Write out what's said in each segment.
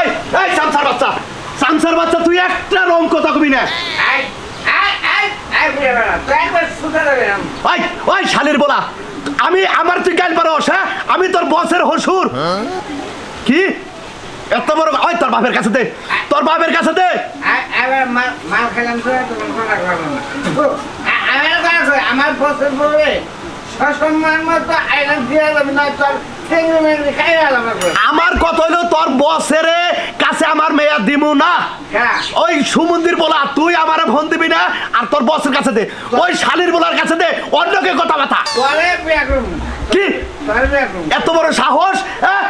এই এই সামসার বাচ্চা। সামসার বাচ্চা তুই একটা রং কথা কবি না। ওই ওই শালির বলা। আমি আমার তুই গাল পারস হ্যাঁ? আমি তোর বসের হসুর। কি? এত বড় ওই তোর বাপের কাছে দে। তোর বাপের কাছে দে। আমার বসের বছর সসম্মান মতো আইলাম দিয়ে যাবে না তোর আমার কত হইল তোর বসের কাছে আমার মেয়া দিমু না? হ্যাঁ। ওই সুমন্দির বলা তুই আমার ফোন দিবি না আর তোর বসের কাছে দে। ওই শালির বলার কাছে দে অন্যকে কথা কথা কি? এত বড় সাহস হ্যাঁ?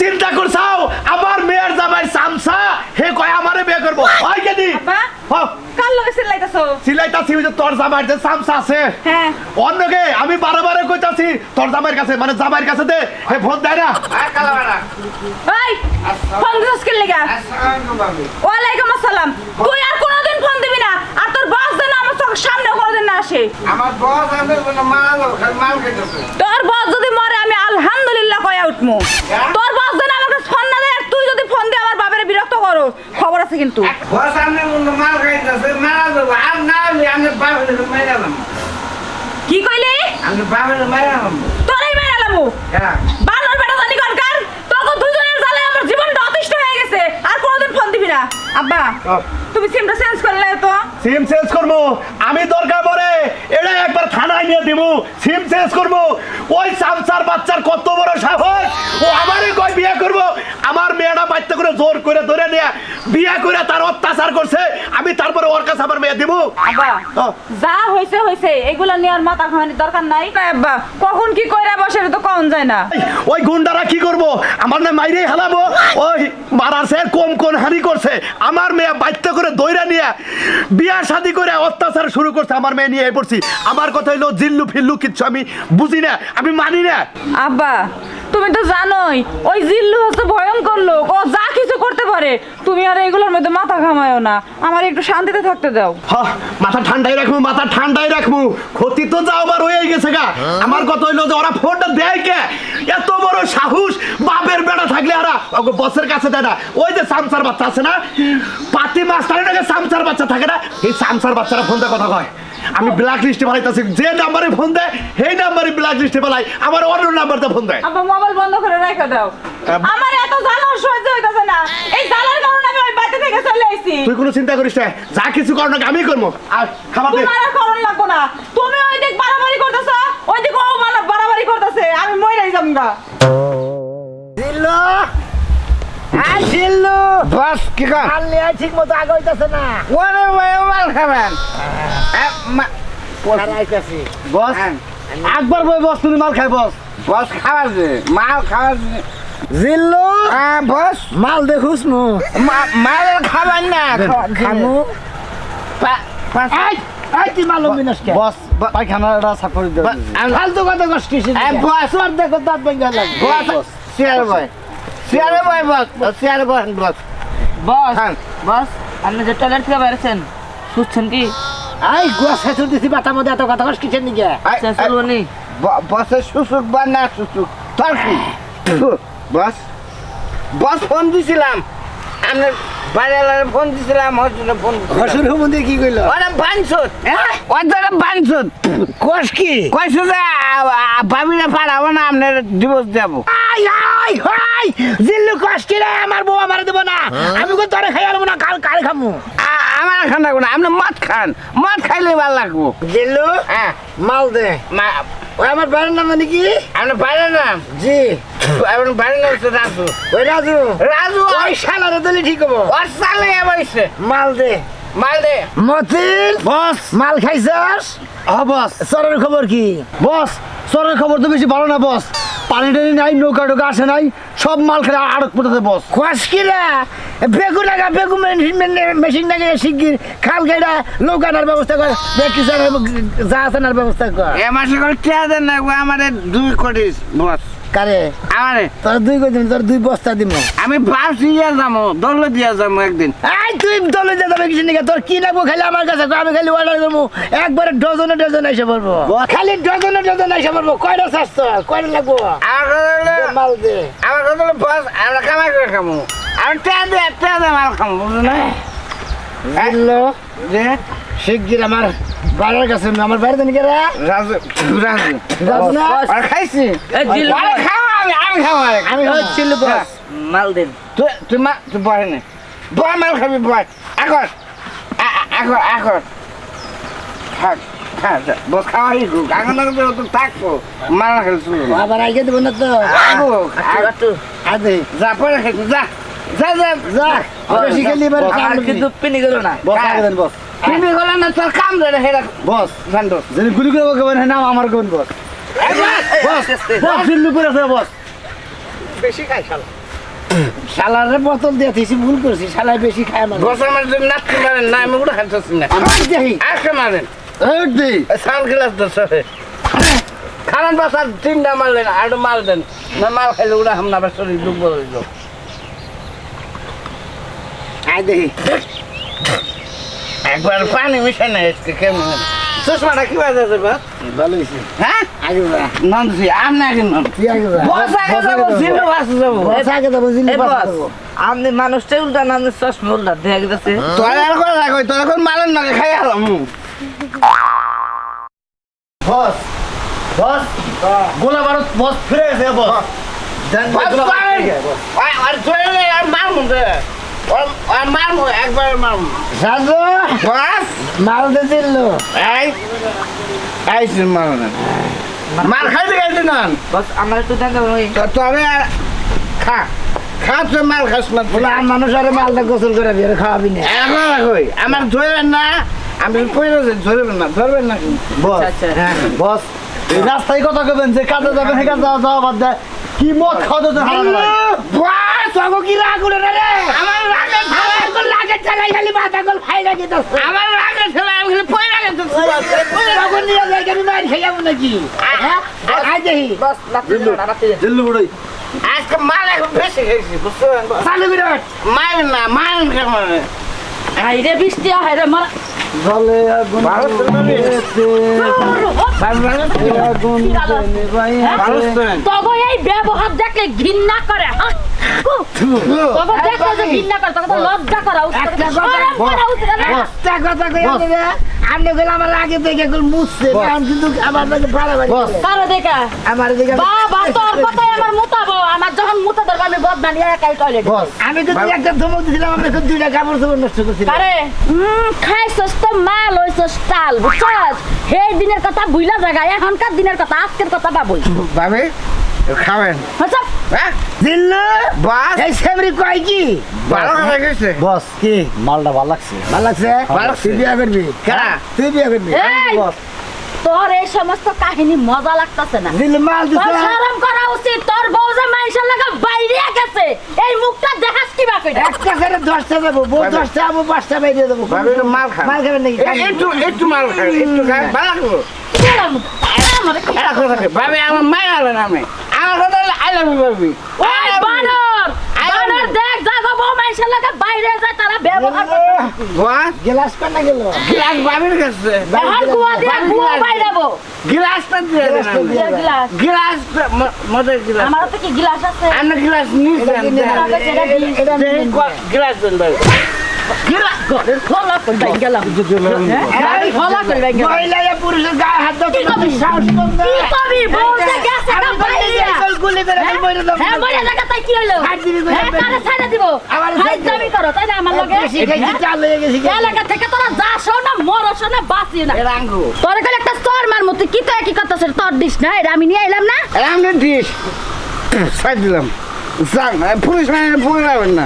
চিন্তা করছাও আমার মেয়ের জামাই সামসা হে কয় আমারে বিয়ে করব? লগে যে তোর যে সামসা আছে। হ্যাঁ। অন্যকে আমি বারে বারে কইতাছি তোর জামাইয়ের কাছে মানে কাছে দে হে ফোন দেয় না। এই ফোন দিছস কি লাগা? ওয়ালাইকুম আসসালাম। তুই আর কোনোদিন ফোন দিবি না আর তোর বস যেন আমার চোখের সামনে কোনোদিন না আসে। আমার বস আমাদের মাল মাল খেতেছে। তোর বস যদি মরে আমি আলহামদুলিল্লাহ কয়া উঠমু হ্যাঁ? তোর বস যেন আমাকে ফোন না দেয় আর তুই যদি ফোন দিয়ে আমার বাবারে বিরক্ত করো খবর আছে কিন্তু বস আমাদের কোনো মাল খাইতেছে মারা দেবো আর না হলে আমি বাবার মেরে গেলাম কি কইলি? আমি বাবার মেরে তোরই মেরে লামু হ্যাঁ। বেটা জানি কনকার তোকে দুজনের জ্বালে আমার জীবনটা অতিষ্ঠ হয়ে গেছে। আর কোনোদিন ফোন দিবি না। আব্বা তুমি সিমটা চেঞ্জ করলে তো। সিম চেঞ্জ করব? আমি দরকার পড়ে এটা একবার থানায় নিয়ে দিব সিম চেঞ্জ করব। ওই সামসার বাচ্চার কত বড় সাহস। ও আমারই কয় বিয়ে করব। আমার মেয়েটা বাচ্চা করে জোর করে ধরে নিয়ে বিয়ে করে তার অত্যাচার করছে আমি তারপরে ওর কাছে আমার মেয়ে দিব? যা হয়েছে হয়েছে এগুলো নেওয়ার মাথা খাওয়ানোর দরকার নাই। আব্বা। কখন কি কইরা বসে তো কম যায় না। ওই গুন্ডারা কি করব? আমার না মাইরে হালাবো? ওই মারার সে কম কোন হানি করছে? আমার মেয়ে বাধ্য করে দইরা নিয়ে বিয়া শাদি করে অত্যাচার শুরু করছে আমার মেয়ে নিয়ে পড়ছি। আমার কথা হইল জিল্লু ফিল্লু কিচ্ছু আমি বুঝি না আমি মানি না। আব্বা তুমি তো জানোই ওই জিল্লু হচ্ছে ভয়ঙ্কর লোক ও যা কিছু করতে পারে তুমি আর এগুলোর মধ্যে মাথা ঘামায়ও না আমার একটু শান্তিতে থাকতে দাও। হ্যাঁ, মাথা ঠান্ডাই রাখব মাথা ঠান্ডাই রাখব ক্ষতি তো যাও আবার হয়ে গেছে গা। আমার কথা হইল যে ওরা ফোনটা দেয় কে? এত বড় সাহস বাপের বেড়া থাকলে আরা ওকে বসের কাছে দেয় না। ওই যে সামসার বাচ্চা আছে না পাতি মাস্টারের নাকি সামসার বাচ্চা থাকে না? এই সামসার বাচ্চারা ফোন দিয়ে কথা কয়। আমি ব্ল্যাক লিস্টে বানাইতেছি। যে নাম্বারে ফোন দেয় সেই নাম্বারে ব্ল্যাক লিস্টে বানাই আমার অন্য নাম্বারতে ফোন দেয়। আব্বা মোবাইল বন্ধ করে রেখে দাও। আমার এত জ্বালা সহ্য হইতাছে না। এই জ্বালার কারণে আমি ওই বাড়ি থেকে চলে আইছি। তুই কোনো চিন্তা করিস না। যা কিছু কর না আমি করব। আর খাবার দে। তোমার করণ লাগবো না। তুমি ওই দিক বাড়াবাড়ি করতেছ ওই দিক ও বাড়াবাড়ি করতেছে। আমি মইরাই যাম গা হ্যাঁ জিল্লু। বস কি কর? আনলে ঠিক মতো আগে হইতাছে না। ওরে ভাই মাল খাবেন। বস। হ্যাঁ, একবার বই বস তুমি মাল খাই বস। বস খাবার দে মাল খাবার দে জিল্লু? হ্যাঁ বস। মাল দেখুস মা- মাল খাবার না খামু। পাঁচ- বস পায়খানাটা সাফ করে দেবে ফালতু কথা বস দেখো দাঁত ভেঙে লাগবে। Boss chair boy chair boy boss chair boy boss boss boss আপনি যে টয়লেট থেকে বেরোছেন শুচ্ছেন কি? আই গোয়া সেতুর দিছি বাতার মধ্যে এত কথা কস কিসের নিকে এই- এই- চলবনি। ব- না সুসুক তোর কি? বস বস ফোন দিছিলাম। আমি বাইরে ফোন দিছিলাম ফোন হসুর হুমন্দি কি কইলো? ওরা বানছুত ওরা বানছুত কস কি? কইছে যে ভাবিরা পারাবো না আপনার ডিভোর্স দেবো। আই আই হাই! জিল্লু কস কি রে? আমার বউ আমার দেব না। আমি কো তোরে খাই আলবো না? কাল কাল খামু। আ- আমার খান লাগবো না আপনি মদ খান। মদ খাইলে ভালো লাগবো। জিল্লু? হ্যাঁ। মাল দে। মা- ওই আমার বাড়ির নাম মানে কি? আপনার বাড়ির নাম? জি। আপনার বাড়ির নাম হচ্ছে রাজু। ওই রাজু। রাজু ওই শালারে দলি ঠিক হব। ওর সালে বসে মাল দে। মাল দে। মতিন বস। মাল খাইছস? হ্যাঁ বস। সরের খবর কি? বস। সরের খবর তো বেশি ভালো না বস। পানি টানি নাই নৌকা টোকা আসে নাই সব মাল খেলে আড়ক পোটাতে বস। খোয়াস কিরা বেগু লাগা বেগু মেশিন লাগে শিগগির খাল গেড়া নৌকা আনার ব্যবস্থা কর যা আছে আনার ব্যবস্থা কর। এ মাসে করে কে দেন না আমারে দুই কোটি বস। কারে? আমারে? তোর দুই কদিন তোর দুই বস্তা দিব আমি ভাবছি ইয়ে যাব দৌড় দিয়া যাব একদিন। এই তুই দলে যে যাবে কিছু নিকে তোর কি লাগবো খালি আমার কাছে? আমি খালি অর্ডার করব একবারে ডজনে ডজন এসে পড়ব। খালি ডজনে ডজন এসে পড়ব। কয়টা তোর? কয়টা লাগবো? মাল দে। আমার কথা হলো বস আমরা কামাই করে খামো। আমি টেয়া দে টেয়া দে মাল খাম বুঝো না? যে শিগগির আমার বাড়ির কাছে আমার বাড়িতে নাকি রে? রাজু রাজু যাব না? আর খাইছি? আমি আমি খাও আরে আমি চিল্লু বস। মাল দেন। তুই তুই মা তুই বয় নে বয় মাল খাবি বয় এখন এখন এখন। থাক হ্যাঁ বস খাওয়া হি গুক এখন তো থাকব। মাল খেলে শুরু আবার আগে দেবো না তো। আগো একটু যা পরে খেতে যা। যা যা যা। এবার আর কিন্তু পিনি গেল না। বস আগে দেন বস। তুমি গলা না তোর কাম ধরে হেরা বস জানো যদি গুলি করে বলেন নাম আমার কোন বস। বস বস জিল্লু করে আছে বস। শালারে বোতল দিয়ে দিয়েছি ভুল করছি শালায় বেশি খায় মানে বস আমার যদি নাচতে পারেন না আমি উড়ে খাচ্ছি না। আমার দেখি। আজকে মারেন? এই দি সাউন্ড গ্লাস সরে। খারান বাস আর তিনটা মারলেন আর মাল দেন না মাল খাইলে উড়ে হামনা দুর্বল আয় একবার পানি মিশাই না আজকে কেমন? চশমাটা কি বাজে আছে বা ভালো হয়েছে। হ্যাঁ? আগে যা। নন্দছি আমি আগে নন তুই আগে যা। বস আগে যাব জিল্লু বাসে যাব। বস আগে যাব জিল্লু এই পাস বস মানুষটা উল্টা না আপনি চশমা উল্টা দেখা গেছে তোর আর করে রাখো তোর এখন মালের নাকে খাই আলাম? বস বস। গোলা বারুদ বস ফিরে গেছে বস। দেন গোলা বারুদ পারেন। ফিরে গেছে, বস। আর- আর আর মারমু রে। আর- আর মারমু, একবার মারমু। সাজু বস, মাল দে জিল্লু এই, আইসি মারো না। মার খাইতে গেছি না বস আমার একটু দেখা ওই তো তবে আর খা খা তুই মাল খাস না। বলে আর মানুষ আরে মালটা গোসল করে বিয়ে খাওয়াবি না। এখন আমার ধরবেন না আমি ধরবেন না ধরবেন না। বস আচ্ছা। হ্যাঁ বস। রাস্তায় কথা কবেন যে কাজে যাবেন যাওয়া বাদ দেয়। কি মদ খাওয়া যাচ্ছে বস, তোকে কি রাগ না রে আমার রাগে ঠেলা- কোন রাগের ঠেলাই খালি মাথা গোল খাই না যেত আমার রাগে ঠেলা, আমি খালি পয়লা গেছি। তখন নিয়ে যাই আমি মার খেয়ে যাব নাকি? হ্যাঁ? আয় দেখি। বস দেন না দেন জিল্লু বুড়ই আজকে মাল এখন বেশি খেয়েছি বুঝতে পারেন চালু বিরাট মারেন না মারেন কেমন হাইরে বৃষ্টি হাইরে মার জলে আগুন এই ব্যবহার দেখলে ঘৃণা করে হ্যাঁ? দেখলে যে ঘৃণা করে তবে তো লজ্জা করা উচিত। একটা কথা শরম করা উচিত না? একটা কথা কই বস। দেবে আপনি গেলে আমার আগে থেকে গুল মুছছে বস। কিন্তু আমার দিকে বাড়াবাড়ি বস। কারও দেখা আমার দিকে বাবা তোর কথাই আমার মুতাবো আমার যখন মুতা ধরবো আমি বদনা নিয়ে একাই টয়লেট আমি কিন্তু একটা ধমক দিছিলাম আমি কিন্তু দুইটা কাপড় চোপড় নষ্ট করছিলাম আরে হুম খাইছস তো মাল হইছস টাল বুঝছস সেই দিনের কথা বুইলা জায়গা এখনকার দিনের কথা আজকের কথা বাবুই ভাবি খাবেন। দিল্লু বাস। এই সেমরি কয় কি? ভালো কথা গেছে বস কি? মালটা ভালো লাগছে। ভালো লাগছে? তুই বিয়া করবি? তুই বিয়া করবি? বস। তোর এই সমস্ত কাহিনী মজা লাগতাছে না। শরম করা উচিত। তোর বউ যে মানুষের লাগা বাইরে গেছে এই মুখটা দেখাস কি বা কইরা একটা ছেড়ে দশটা দেবো বউ। দশটা আমি পাঁচটা বাইরে দেবো। মাল খান মাল খাবেন নাকি? একটু একটু মাল একটু খান ভালো আমার আলেন আমি আমার কথা আই লাভ ইউ ভাবি ওই বানর বানর দেখ জাগো বউ মানুষের লাগা বাইরে যায় তারা ব্যবহার করে বাস গেলাস গেল? গ্লাস ভাবির কাছে এখন কুয়া দিয়ে কুয়া বাইরাবো গ্লাসটা দিয়ে দেন গ্লাসটা আপনি। দিয়ে গ্লাস। গ্লাস মদের গ্লাস। আমার তো কি গ্লাস আছে? গ্লাস কিনে। গ্লাস দেন ভাই হ্যাঁ ইয়া কি না। কি করবি? বউ যে গেছে আমি না বলি বাইরে। যে এই গুলি মেরে আমি মরে যাব। হ্যাঁ মরে জায়গা তাই কি হইল হাত দিবি করে হ্যাঁ ফেলবি। কারে ছাইড়া দিব আমার হাই ছাইড়া দামি করো তাই না আমার লগে বেশি খাইছি, হ্যাঁ? চাল হয়ে গেছি। এলাকা থেকে তোরা তো দিস না এটা আমি নিয়ে এলাম না দিস দিলাম পুলিশ মানে না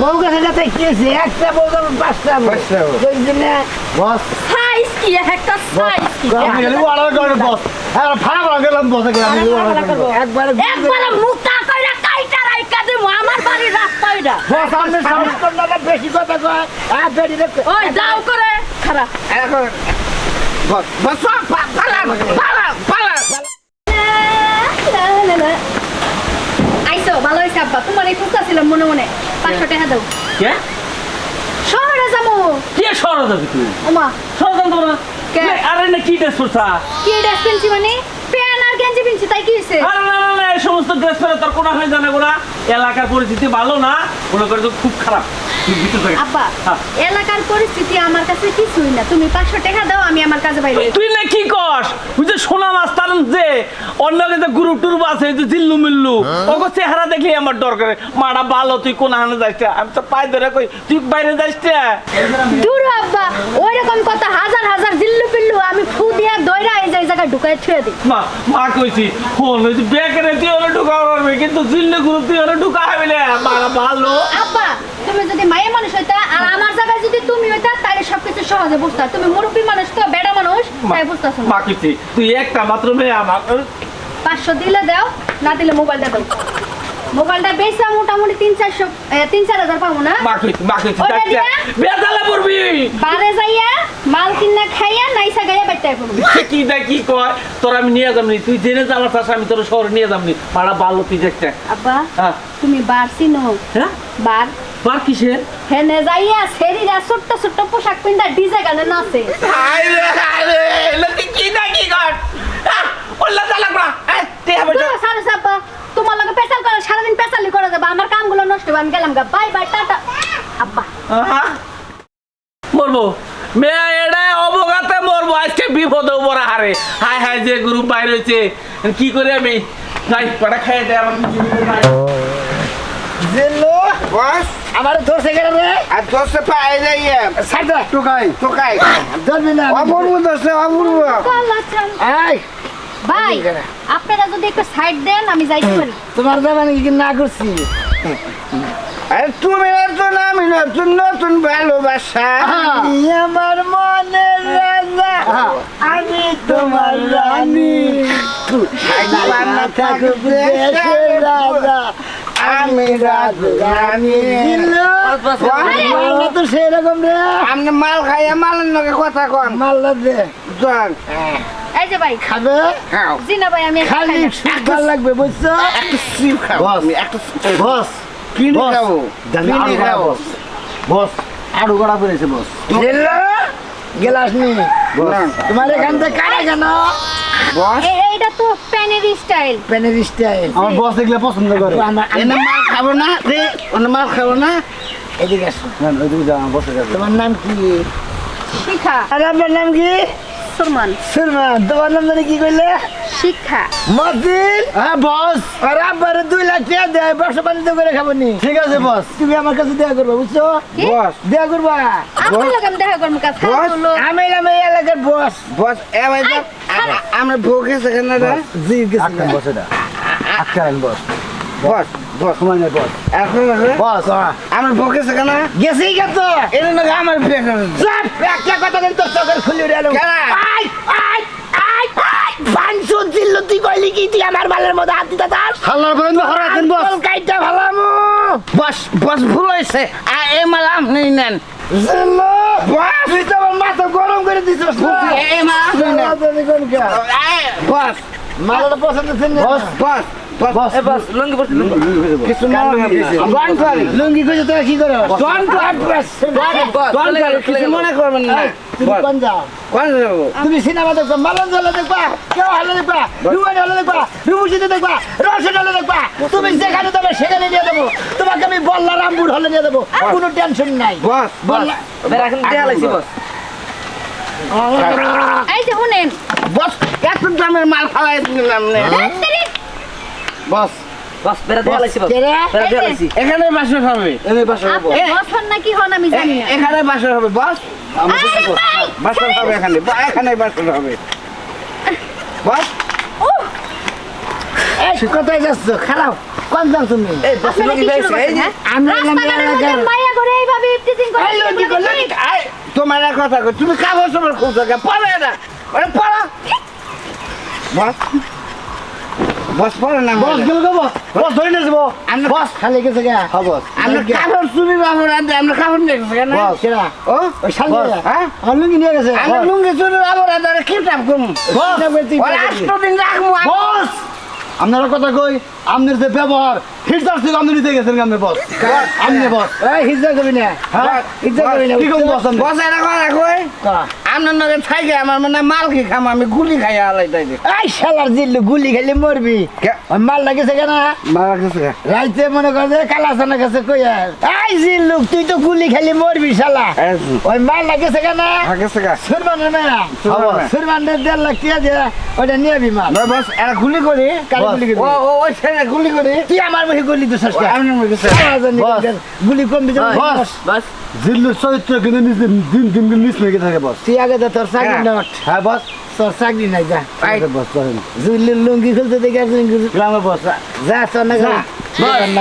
বউ কাছে যাতে কি হয়েছে? একটা বউ তো পাঁচটা। পাঁচটা। ওই জন্যে বস। সাইজ কি? একটা সাইজ কি? আমি গেলে অর্ডার করে বস। হ্যাঁ ভাড়া ভাড়া গেলাম বসে গেলাম আমি order করে বস। একবারে একবারে মুখটা কইরা কাইটা রাইকা দিমু আমার বাড়ির রাস্তা ওইটা বস আপনি সাহস কর না, না, বেশি কথা কয়। হ্যাঁ বেরি রে ওই যাও করে। খারাপ এখন বস। বস পালা পালা পালা। ভালো হয়েছে আব্বা তোমার এই খুঁজতে ছিলাম মনে মনে। পাঁচশো টাকা দাও। কে? শহরে যাব। কে সরা যাবি তুই ওমা। সরা যাবি তোমরা আরে না কি ড্রেস পরছা? কি ড্রেস কিনছি মানে? আর গেঞ্জি পিনছি তাই কি হয়েছে আরে না না না এই সমস্ত ড্রেস পরে তোর কোনো হয় জানে এলাকার পরিস্থিতি ভালো না মনে করে তো খুব খারাপ। হ্যাঁ। এলাকার পরিস্থিতি আমার কাছে কিছুই না। তুমি পাঁচশো টাকা দাও আমি আমার কাজে বাইরে তুই না কি কস? তুই যে সোনা মাছ তার যে অন্য যে গ্রুপ টুরুপ আছে যে জিল্লু মিল্লু ওকে চেহারা দেখলে আমার দরকার। মারা ভালো তুই কোন হানে যাইছ? আমি তো পাই ধরে কই তুই বাইরে যাইছ দূর আব্বা। ওই রকম কত হাজার হাজার জিল্লু পিল্লু আমি ফু দিয়া দইরা এই জায়গায় ঢুকায় ছুঁয়ে দিই। মা মা কইছি ফোন হইছে বেকারে তুই হলে ঢুকা কিন্তু জিল্লু গ্রুপ তুই হলে ঢুকা হবে না। মারা ভালো। আব্বা তুমি যদি মায়ের মানুষ হইতা আর আমার জায়গায় যদি তুমি হইতা তাহলে সবকিছু সহজে বুঝতা। তুমি মুরব্বী মানুষ তো বেড়া মানুষ তাই বুঝতেছো না? মা কইছি তুই একটা মাত্র মেয়ে আমার। পাঁচশো দিলে দাও না দিলে মোবাইলটা দাও। মোবাইলটা বেচা মোটামুটি তিন চারশো তিন চার হাজার পাবো না? বেতালে পড়বি। বারে যাইয়া মাল কিনা খাইয়া নাইসা গাইয়া বেটায় পড়ব। কি দা কি কয়? তোর আমি নিয়ে যাবনি তুই জেনে জ্বালা চাস আমি তোর শহরে নিয়ে যাবনি। মারা ভালো তুই দেখতে। আব্বা হ্যাঁ। তুমি বার চিনো? হ্যাঁ? বার? বার কিসের? হেনে যাইয়া শরীরা ছোট্ট ছোট্ট পোশাক পিন্ধা ডিজে গানে নাচে। আরে আরে লতি কি না কি কর? ওল্লা তে হবে তো সারে সাব্বা তোমার লগে পেশাল করে সারাদিন পেশালি করে দেবা আমার কামগুলো নষ্ট হবে আমি গেলাম গা। Bye bye tata. আব্বা। মরবো। মেয়া এডা অবগাতে মরবো আজকে বিপদে উপরে হারে। হাই হাই যে গ্রুপ বাইরে হয়েছে। কি করে আমি? যাই কটা খাই দে আমার কিছু নাই। জিল্লু বস। আমার ধরছে কেন রে? আর দোষে পায়ে যাইয়ে সাইড দে। টুকাই তোকাই ধরবি না অপূর্ব দোষে অপূর্ব। আল্লাহ ভাই আপনারা যদি একটু সাইড দেন আমি যাইতে পারি। তোমার দাবা নাকি কি না করছি? আরে তুমি নতুন আমি নতুন নতুন ভালোবাসা। আমার মনের রাজা আমি তোমার রানী। রাজা। আমি রাজরানী জিল্লু। তো সেরকম রে। আপনি মাল খাইয়া মালের লগে কথা কন। মাল্লা দে। জন। এই যে ভাই খাবে? খাও। জি না ভাই আমি খালি। লাগবে বুঝছ? একটু সিপ খাও। আমি একটু বস কিনে বস। খাব। কিনে বস পড়েছে বস। গেলাস নি। তোমার এখান থেকে কারা কেন? বস? এইটা তো প্যানের স্টাইল। প্যানের স্টাইল। আমার বস দেখলে পছন্দ করে। আমার এনে মাল খাব না রে মাল খাব না। এদিকে আসো। না, ওইদিকে যা, বসে যাবে। তোমার নাম কি? শিখা। আর নাম কি? সুরমান। সুরমান। তোমার নাম জানি কি কইলে? শিক্ষা। মতিন হ্যাঁ বস। আর আব্বারে দুই লাখ টাকা দেয় ব্যবসা বাণিজ্য করে খাব নি ঠিক আছে বস। তুমি আমার কাছে দেয়া করবা বুঝছ? বস। দেয়া করবা? আমি দেখা করব কাছে। আমি এই এলাকার বস। বস এ ভাই আমরা ভোগ এসে কেন জি গেছি। বস এটা। আটকান বস। বস বস। সময় বস। এখন বস। আমরা এসে কেন গেছি কে তো। এর আমার কথা কিন্তু তোর চোখের খুলে আই আই আই আই তুই কইলি কি? তুই আমার মালের মধ্যে হাত দিতে চাস? হাল্লার পর্যন্ত হরাতেন বস। আঙ্কল কাইটা ভালামু বস বস ভুল হয়েছে আর এই মাল আপনি নেন। জিল্লু তুই তো আমার মাথা গরম করে দিছিস না মাল আপনি নেন। বস। মালাটা পছন্দ ছিল বস বস। তুমি সিনেমা দেখবা মালন হলে দেখবা কেউ হলে দেখবা হলে দেখবা দেখবা রসুন হলে দেখবা। তুমি যেখানে দেবে সেখানে নিয়ে দেবো তোমাকে আমি বল্লা রামপুর হলে নিয়ে দেবো কোনো টেনশন নাই। বস বল্লা এখন দেয়া লাইছি বস। এই যে শুনেন। বস এত দামের মাল দিলাম না। বস। বাস বেড়া দেয়া লাইছি বাস? বেড়া? দেয়া লাইছি এখানে বাসর হবে। এনে বাসা আপনি বস হন না কি হন আমি জানি না। এখানে বাসর হবে বস। আমরা এই হবে এখানে এখানে বাসর হবে। বস। কোথায় যাচ্ছ? খারাপ কোন যাও তুমি? বাস হ্যাঁ? তোমার কথা তুমি কাগজ তোমার খুঁজো পড়ে না পড়ো। বস বস পড়ে না বস গেল গো বস। বস ধরে নিয়ে যাব আমরা বস। খালি গেছে গা হ্যাঁ বস। আমরা কাপড় চুরি আনতে আমরা কাপড় নিয়ে গেছি বস। কেরা ও ওই সামনে হ্যাঁ? আমার লুঙ্গি নিয়ে গেছে। আমরা লুঙ্গি চুরি ব্যবহার আনতে কিতাব কম বস। ওরা আষ্ট দিন রাখব। বস। আপনারা কথা কই আপনার যে ব্যবহার হিটসার ছিল আপনি নিতে গেছেন আপনি বস? আপনি বস। এই হিজা করবি না। হ্যাঁ? হিজা করবি না কি কম বস আপনি? বস এটা কথা কই? কা। আপনার নগে থাইকে আমার মানে মাল কি খাম আমি গুলি খাই আলাই তাই এই শালার জিল্লু গুলি খেলে মরবি। মাল লাগেছে কেন? মাল রাইতে মনে কর যে কালাসানের কাছে কই এই জিল্লু তুই তো গুলি খেলে মরবি শালা। ওই মাল লাগেছে কেন? রাখতেছে কা? সুরমানের মেয়া। সুরমানের দেড় লাখ টাকা দিয়ে ওটা নিয়ে বি মাল। বস এরা গুলি করি। কার গুলি করবি? ও ও ওই ছেলে গুলি করি। তুই আমার মুখে গুলি তো সস্তা ও, মুখে গুলি কমবি তো বস বস। জিল্লুর চরিত্র কিন্তু দিন দিন দিন দিন নিচ থাকে বস। তুই আগে তো তোর চাকরি নট নোট হ্যাঁ বস। তোর চাকরি নাই যা। বস জুলির লুঙ্গি খুলতে দেখে আর লুঙ্গি গ্রামে বস। যা তোর না যা।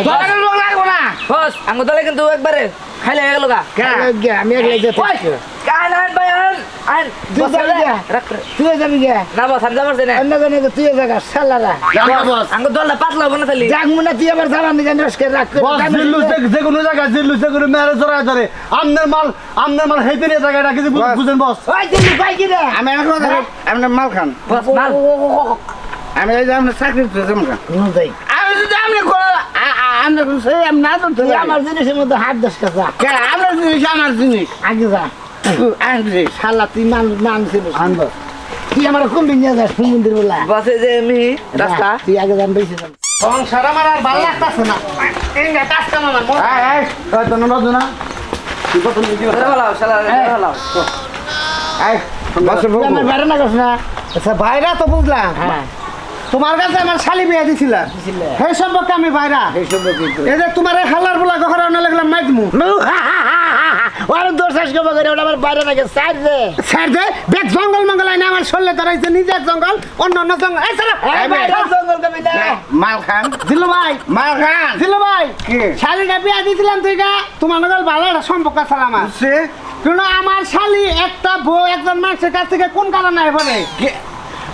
তোরা লোক লাগবো না বস আঙ্গু তাহলে কিন্তু একবারে খাইলে গেল গা। আমি একলাই যেতে কান আন ভাই আন তুই যাবি গে? তুই যাবি গে। না বস আমি যাবার চাই না অন্য কোনো তুই জায়গা বস আঙ্গু দলটা পাতলা হব না তাহলে? যাক মুনা তুই আবার যাবার নিকে নস্কের রাখ বস জিল্লু যে কোনো জায়গায় জিল্লু যে কোনো মেয়ের জড়ায় ধরে। আমনের মাল আমনের মাল হেঁটে নিয়ে জায়গায় রাখি বুঝেন বস। ওই দিল্লি পাই কি রে আমি এখন কথা মাল খান। বস মাল। আমি এই যে আপনার চাকরি দিতে খান। যাই। আমি যদি আপনি কোনো আ- আ- আপনি কোনো সেই আমি না তো আমার জিনিসের মধ্যে হাত দশ কাছা আপনার জিনিস আমার জিনিস। আগে যা। আনছি শালা তুই মান মানছিস আন বস তুই আমার কুম্বি নিয়ে যাস সমুদ্র বলা বস এই যে মি রাস্তা তুই আগে যান বেশি যান সংসার আমার আর ভালো লাগতেছে না এই না কাজ কাম আমার মন- এই এই এই তো নড়ো না তুই কত নিবি ধরে ফেলাও শালা ধরে এই, বসে তুই আমার বাইরে না করছ না আচ্ছা ভাইরা তো বুঝলাম হ্যাঁ তোমার কাছে আমার শালি বিয়ে দিছিল দিছিলে। সেই সম্পর্কে আমি ভাইরা এই এই যে তোমার এই হালার বলা গহরা না লাগলাম মাইকমু ওর দোষ ওটা আমার বাইরে স্যার দে বেগ জঙ্গল মঙ্গল আইনা আমার শরীরে ধরাইছে নিজের জঙ্গল অন্য অন্য জঙ্গল। এই সারা জঙ্গল কবি না। মাল খান। দিলু ভাই। মাল খান। দিলু ভাই। শালিটা বিয়া দিছিলাম তুই গা। তোমার নগল ভালো একটা সম্পর্ক আছে আমার। আমার শালি একটা বউ একজন মানুষের কাছ থেকে কোন কারণে এবারে?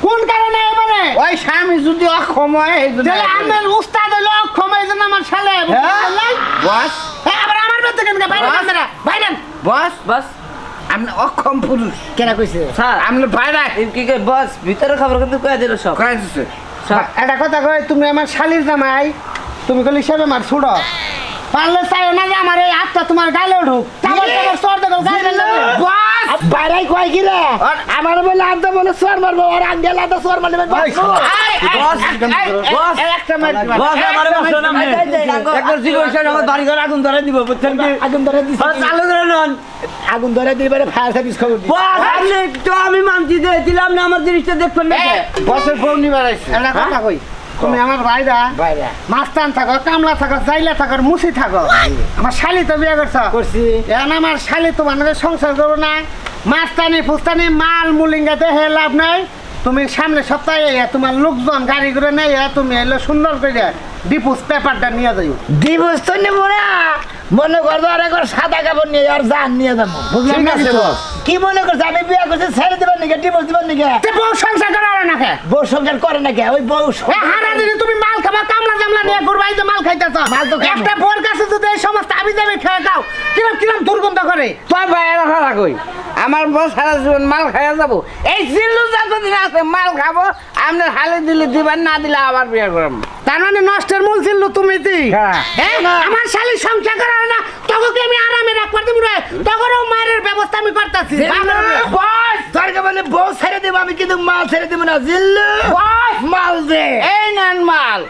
কোন কারণে এবারে? ওই স্বামী যদি অক্ষম হয় তাহলে আমার উস্তাদ হলো অক্ষম এই জন্য আমার শালে বস। আবার আমার বেঁচে কেন বাইরে বাইরে বস বস। আমি অক্ষম পুরুষ। কেন কইছে? স্যার। আমি বাইরে এই কি কই বস ভিতরে খবর কিন্তু কয়ে দিল সব। কয়ে দিছে। একটা কথা কই তুমি আমার শালির জামাই তুমি কলি হিসাবে মার ছুড়ো পারলে চাই না যে আমার এই হাতটা তোমার গালে ঢুক তারপর তোমার সর দেখো গালে বস! বাইরে কয় কি রে আমার বলে আনতে বলে সোয়ার মারবো আর আঙ্গেল আনতে সোয়ার মারলে বস বস। একটা মার বস আমারে বসো না আপনি। একবার জিজ্ঞাসা আমার বাড়ি ঘর আগুন ধরে দিব বুঝছেন কি? আগুন ধরে দিছে। বস, চালু করে নন। আগুন ধরে দিলে ফায়ার সার্ভিস খবর দি বস আপনি তো আমি মানছি যে দিলাম না আমার জিনিসটা দেখবেন না বসের ফোন আইছে। একটা কথা কই? তুমি আমার ভাইরা মাস্তান থাকো কামলা থাকো জাইলা থাকো মুসি থাকো। আমার শালি তো বিয়ে করছ। করছি। এখন আমার শালি তোমার সংসার করব না। মাস্তানি ফুস্তানি মাল মুলিঙ্গা দেখে লাভ নাই। তুমি সামনে সপ্তাহে তোমার লোকজন গাড়ি করে নেই তুমি এলো সুন্দর করে ডিপুস পেপারটা নিয়ে যাই ডিপুস তো নেব না। মনে করব আর একবার সাদা কাপড় নিয়ে আর জান নিয়ে যাব। বুঝলাম না। কি মনে করছে? আমি বিয়ে করছি ছেড়ে দেবেন নাকি? ডিভোর্স দেবেন নাকি? বউ সংসার করা হয় না কে বউ সংসার করে নাকি? ওই বউ হারা দিদি তুমি মাল খাবা কামলা জামলা নিয়ে ঘুরবা এই তো মাল খাইতেছ। মাল তো একটা বোর কাছে যদি এই সমস্ত আবি যাবি খেয়ে দাও কিরম কিরম দুর্গন্ধ করে? তোর ভাইয়ের হারা কই আমার বউ সারা জীবন মাল খাইয়া যাব। এই জিল্লু যতদিন আছে মাল খাব আপনার হালে দিলে দিবেন না দিলে আবার বিয়ে করব। তার মানে নষ্টের মূল জিল্লু তুমি দি হ্যাঁ। আমার শালি সংসার করা হয় না তখন আমি আরামে রাখবার দিব রে। তখনও মায়ের ব্যবস্থা আমি করতেছি। বস! দরকার বলে বউ ছেড়ে দেবো আমি কিন্তু মাল ছেড়ে দেব না জিল্লু বস! মাল দে। এই নেন মাল।